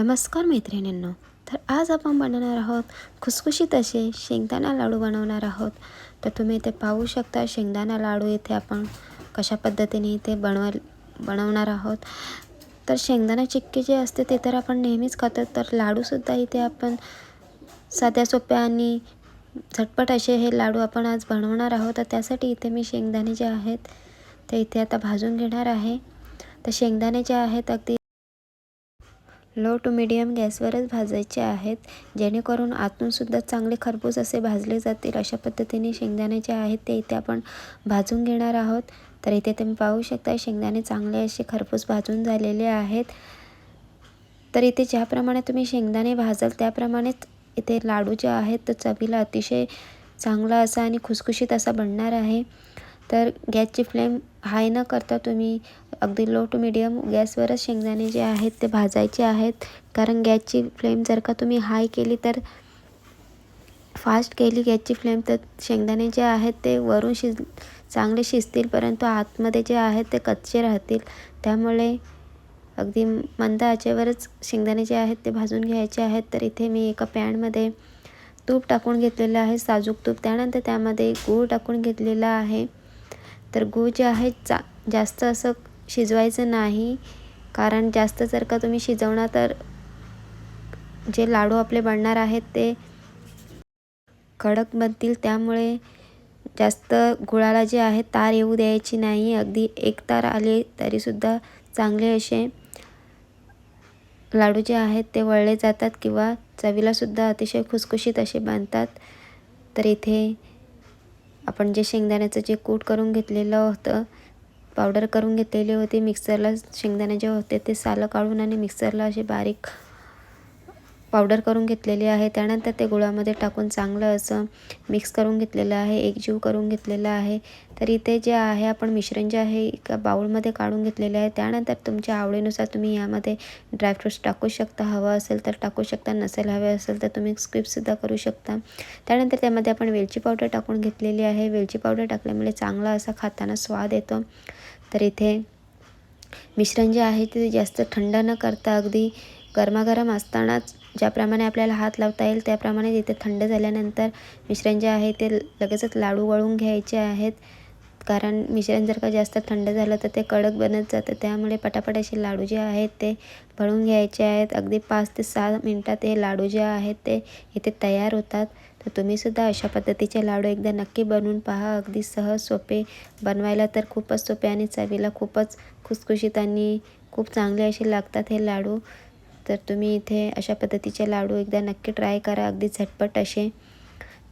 नमस्कार मैत्रिणींनो तर आज आपण बनवणार आहोत खुसखुशीत असे शेंगदाणा लाडू बनवणार आहोत. तर तुम्ही इथे पाहू शकता शेंगदाणा लाडू इथे आपण कशा पद्धतीने इथे बनव बनवणार आहोत. तर शेंगदाणा चिक्की जे असते ते तर आपण नेहमीच खातो तर लाडूसुद्धा इथे आपण साध्या सोप्या आणि झटपट असे हे लाडू आपण आज बनवणार आहोत. तर त्यासाठी इथे मी शेंगदाणे जे आहेत ते इथे आता भाजून घेणार आहे. तर शेंगदाणे जे आहेत अगदी लो टू मिडियम गॅसवरच भाजायचे आहेत. जेणेकरून आतूनसुद्धा चांगले खरपूस असे भाजले जातील अशा पद्धतीने शेंगदाणे जे आहेत ते इथे आपण भाजून घेणार आहोत. तर इथे तुम्ही पाहू शकता शेंगदाणे चांगले असे खरपूस भाजून झालेले आहेत. तर इथे ज्याप्रमाणे तुम्ही शेंगदाणे भाजाल त्याप्रमाणेच इथे लाडू जे आहेत तर चवीला अतिशय चांगला असा आणि खुसखुशीत असा बनणार आहे. तर गॅसची फ्लेम हाय न करता तुम्ही अगदी लो टू मिडियम गॅसवरच शेंगदाणे जे आहेत ते भाजायचे आहेत. कारण गॅसची फ्लेम जर का तुम्ही हाय केली तर फास्ट केली गॅसची फ्लेम तर शेंगदाणे जे आहेत ते वरून शिज चांगले शिजतील परंतु आतमध्ये जे आहेत ते कच्चे राहतील. त्यामुळे अगदी मंद आचेवरच शेंगदाणे जे आहेत ते भाजून घ्यायचे आहेत. तर इथे मी एका पॅनमध्ये तूप टाकून घेतलेलं आहे साजूक तूप. त्यानंतर त्यामध्ये गूळ टाकून घेतलेला आहे. तर गूळ जे आहे चा जास्त असं शिजवायचं नाही. कारण जास्त जर का तुम्ही शिजवणार तर जे लाडू आपले बनणार आहेत ते कडक बनतील. त्यामुळे जास्त गुळाला जे आहे तार येऊ द्यायची नाही. अगदी एक तार आले तरीसुद्धा चांगले असे लाडू जे आहेत ते वळले जातात किंवा चवीलासुद्धा अतिशय खुसखुशीत असे बांधतात तर इथे आपण जे शेंगदाण्याचं जे कूट करून घेतलेलं होतं पावडर करून घेतलेली होती. मिक्सरला शेंगदाणे जे होते ते सालं काढून आणि मिक्सरला असे बारीक पावडर करून घेतलेली आहे. त्यानंतर ते गुळामध्ये टाकून चांगलं असं मिक्स करून घेतलेलं आहे. एकजीव करून घेतलेलं आहे. तर इथे जे आहे आपण मिश्रण जे आहे एका बाऊलमध्ये काढून घेतलेले आहे. त्यानंतर तुमच्या आवडीनुसार तुम्ही यामध्ये ड्रायफ्रूट्स टाकू शकता. हवं असेल तर टाकू शकता. नसेल हवे असेल तर तुम्ही स्क्विपसुद्धा करू शकता. त्यानंतर त्यामध्ये आपण वेलची पावडर टाकून घेतलेली आहे. वेलची पावडर टाकल्यामुळे चांगला असा खाताना स्वाद येतो. तर इथे मिश्रण जे आहे ते जास्त थंड न करता अगदी गरमागरम असतानाच ज्याप्रमाणे आपल्याला हात लावता येईल त्याप्रमाणे तिथे थंड झाल्यानंतर मिश्रण जे आहे ते लगेचच लाडू वळून घ्यायचे आहेत. कारण मिश्रण जर का जास्त थंड झालं तर ते कडक बनत जातं. त्यामुळे पटापट असे लाडू जे आहेत ते भळून घ्यायचे आहेत. अगदी पाच ते सहा मिनटात हे लाडू जे आहेत ते इथे तयार होतात. तर तुम्हीसुद्धा अशा पद्धतीचे लाडू एकदा नक्की बनवून पहा. अगदी सहज सोपे बनवायला तर खूपच सोपे आणि चवीला खूपच खुसखुशीत आणि खूप चांगले असे लागतात हे लाडू. तर तुम्ही इथे अशा पद्धतीचे लाडू एकदा नक्की ट्राय करा. अगदी झटपट असे.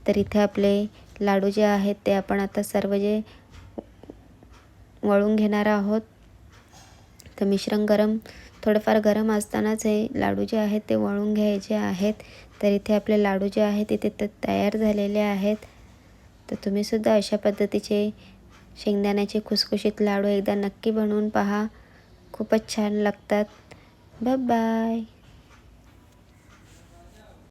तर इथे आपले लाडू जे आहेत ते आपण आता सर्व जे वळून घेणार आहोत. तर मिश्रण गरम थोडंफार गरम असतानाच हे लाडू जे आहेत ते वळून घ्यायचे आहेत. तर इथे आपले लाडू जे आहेत ते तयार झालेले आहेत. तर तुम्हीसुद्धा अशा पद्धतीचे शेंगदाण्याचे खुसखुशीत लाडू एकदा नक्की बनवून पहा. खूपच छान लागतात. ബൈ